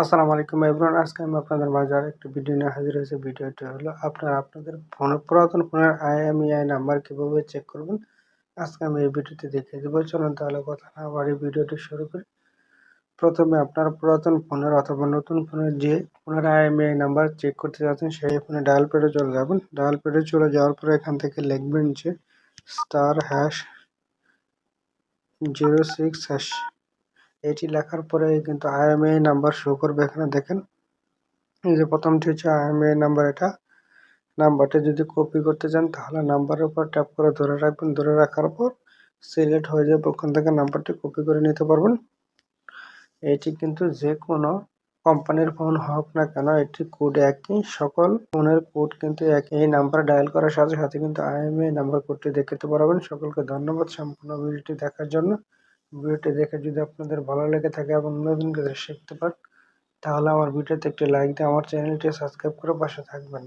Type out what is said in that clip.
আসসালামু আলাইকুম এভরিওয়ান, আজকে আমি আপনাদের মাঝে একটি ভিডিও নিয়ে হাজির হয়েছে। ভিডিওটি হলো আপনারা আপনাদের ফোনে, পুরাতন ফোনের আইএমইআই নাম্বার কীভাবে চেক করবেন? আজকে আমি এই ভিডিওতে দেখিয়ে দেবো। চলুন তাহলে কথা না বাড়ি ভিডিওটি শুরু করি। প্রথমে আপনার পুরাতন ফোনের অথবা নতুন ফোনের যে ফোনের আইএমইআই নাম্বার চেক করতে যাচ্ছেন, সেই ফোনে ডায়াল পেডে চলে যাবেন। ডায়াল পেডে চলে যাওয়ার পরে এখান থেকে লিখবেন যে star hash zero six hash এটি লেখার পরে কিন্তু আইএমএ নাম্বার শো করবে এখানে, দেখেন। এই যে প্রথমটি হচ্ছে আইএমএ নাম্বার এটা। নাম্বারটা যদি কপি করতে চান, তাহলে নাম্বারের উপর ট্যাপ করে ধরে রাখবেন। ধরে রাখার পর সিলেক্ট হয়ে যাবে, ওখান থেকে নাম্বারটি কপি করে নিতে পারবেন। এটি কিন্তু যে কোনো কোম্পানির ফোন হোক না কেন, এটি কোড একই, সকল ফোনের কোড কিন্তু একই। এই নাম্বার ডায়াল করার সাথে সাথে কিন্তু আইএমএ নাম্বার কোডটি দেখতে পারবেন। সকলকে ধন্যবাদ সম্পূর্ণ ভিডিওটি দেখার জন্য। ভিডিওটি দেখে যদি আপনাদের ভালো লেগে থাকে এবং নতুন কিছু শিখতে পারেন, তাহলে আমার ভিডিওতে একটি লাইক দিয়ে আমার চ্যানেলটি সাবস্ক্রাইব করে পাশে থাকবেন।